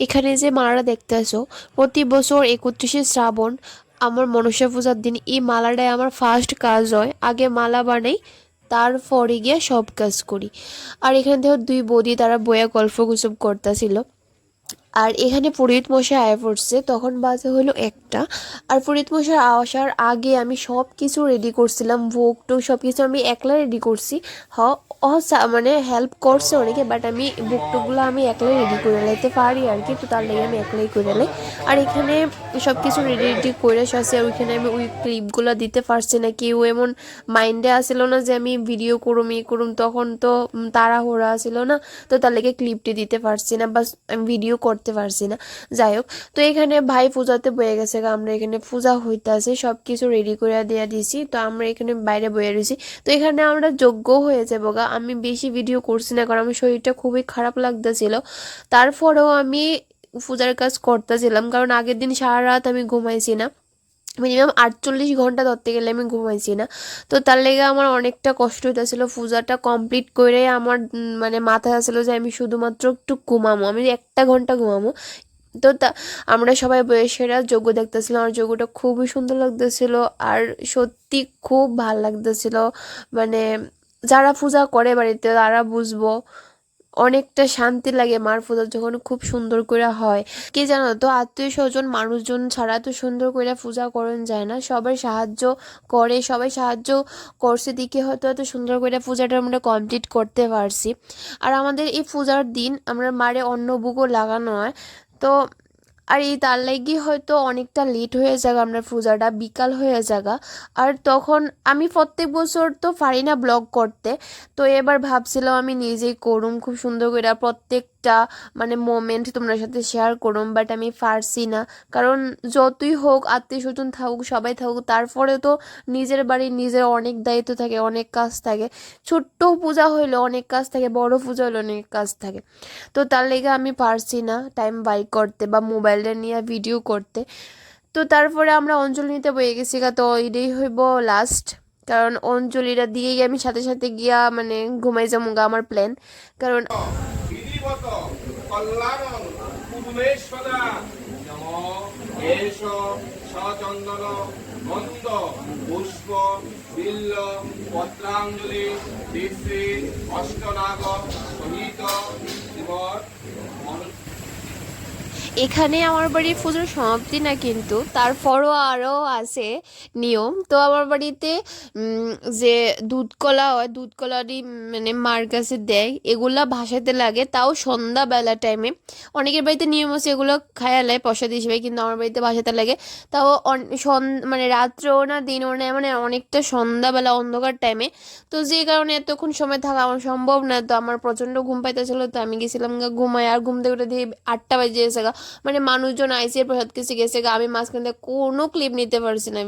এখানে যে মালাটা দেখতে আসো প্রতি বছর একত্রিশে শ্রাবণ আমার মনসা পূজার দিন, এই মালাটাই আমার ফার্স্ট কাজ হয়। আগে মালা বানাই, তারপরে গিয়ে সব কাজ করি। আর এখানে দেখো দুই বৌদি, তারা বইয়া গল্প গুজব করতেছিল। আর এখানে পুরোহিত মশাই আয়া পড়ছে। তখন বাজে হলো একটা। আর পুরোহিত মশাই আসার আগে আমি সব কিছু রেডি করছিলাম, ভোগ টোক সব কিছু আমি একলা রেডি করছি। হ মানে হেল্প করছে অনেকে বাট আমি বুক টুকগুলো আমি একলাই রেডি করে লাইতে পারি আর কি, তো তার লেগে আমি একলাই করে লাই। আর এখানে সব কিছু রেডি রেডি করে আসছে আর ওইখানে আমি ওই ক্লিপগুলো দিতে পারছি না। কেউ এমন মাইন্ডে আসিল না যে আমি ভিডিও করুম ই করুম, তখন তো তাড়াহুড়া আসিল না, তো তার লেগে ক্লিপটি দিতে পারছি না। বা আমি ভিডিও করতে পারছি না। যাই হোক, তো এখানে ভাই পূজাতে বয়ে গেছে আমরা এখানে পূজা হইতাছে সব কিছু রেডি করে দেওয়া দিয়েছি তো আমরা এখানে বাইরে বয়ে রয়েছি তো এখানে আমরা যোগ্য হয়ে যাব গা, আমি বেশি ভিডিও করছি না, কারণ আমার শরীরটা খুবই খারাপ লাগতেছিল। তারপরেও আমি পূজার কাজ করতেছিলাম, কারণ আগের দিন সারা রাত আমি ঘুমাইছি না। মিনিমাম আটচল্লিশ ঘণ্টা ধরতে গেলে আমি ঘুমাইছি না। তো তার লেগে আমার অনেকটা কষ্ট হইতেছিল। পূজাটা কমপ্লিট করে আমার মানে মাথায় আসলো যে আমি শুধুমাত্র একটু ঘুমামো। আমি একটা ঘণ্টা ঘুমামো। তো তা, আমরা সবাই বয়সেরা যোগ্য দেখতেছিলাম আর যোগ্যটা খুবই সুন্দর লাগতেছিল আর সত্যি খুব ভালো লাগতেছিল। মানে যারা পূজা করে বাড়িতে তারা বুঝব অনেকটা শান্তি লাগে মার পূজা যখন খুব সুন্দর করে হয়। কে জানো তো? আত্মীয় স্বজন, মানুষজন ছাড়া তো সুন্দর করে পূজা করেন যায় না। সবাই সাহায্য করে, সবাই সাহায্য করছে। দিকে হয়তো এত সুন্দর করে পূজাটা আমরা কমপ্লিট করতে পারছি। আর আমাদের এই পূজার দিন আমরা মারে অন্ন বুকও লাগানো হয়। তো আর এই তার লাগি হয়তো অনেকটা লেট হয়ে যাগা, আমরা পূজাটা বিকাল হয়ে যাগা। আর তখন আমি প্রত্যেক বছর তো পারি না ব্লগ করতে। তো এবার ভাবছিলাম আমি নিজেই করুম, খুব সুন্দর করে প্রত্যেকটা মানে মোমেন্ট তোমার সাথে শেয়ার করুম বাট আমি পারছি না। কারণ যতই হোক আত্মীয় স্বজন থাকুক, সবাই থাকুক, তারপরে তো নিজের বাড়ির নিজের অনেক দায়িত্ব থাকে, অনেক কাজ থাকে। ছোট্ট পূজা হইলে অনেক কাজ থাকে, বড় পূজা হলে অনেক কাজ থাকে। তো তার লেগে আমি পারছি না টাইম বাই করতে বা মোবাইলটা নিয়ে ভিডিও করতে। তো তারপরে আমরা অঞ্জলি নিতে বয়ে গেছি তো এটাই হইব লাস্ট কারণ অঞ্জলিটা দিয়েই আমি সাথে সাথে গিয়া মানে ঘুমাই যাব গা আমার প্ল্যান কারণ পুষ্প এখানে আমার বাড়ির পুজোর সমাপ্তি না কিন্তু, তারপরও আরও আছে নিয়ম। তো আমার বাড়িতে যে দুধ কলা হয় দুধ কলারই মানে মার কাছে দেয়, এগুলা ভাসাতে লাগে। তাও সন্ধ্যাবেলা টাইমে অনেকের বাড়িতে নিয়ম আছে, এগুলো খায়ালায় প্রসাদ হিসেবে কিন্তু আমার বাড়িতে ভাসাতে লাগে। তাও মানে রাত্রেও না, দিনও না মানে অনেকটা সন্ধ্যাবেলা অন্ধকার টাইমে তো যে কারণে এতক্ষণ সময় থাকা আমার সম্ভব না। তো আমার প্রচণ্ড ঘুম পাইতেছিল, তো আমি গেছিলাম ঘুমায়। আর ঘুম থেকে উঠে দিয়ে আটটা বাজে গেছে গা। মানে মানুষজন আইসির প্রসাদ কিছু গেছে গা আমি মাঝখান থেকে কোনো ক্লিপ নিতে পারছি না।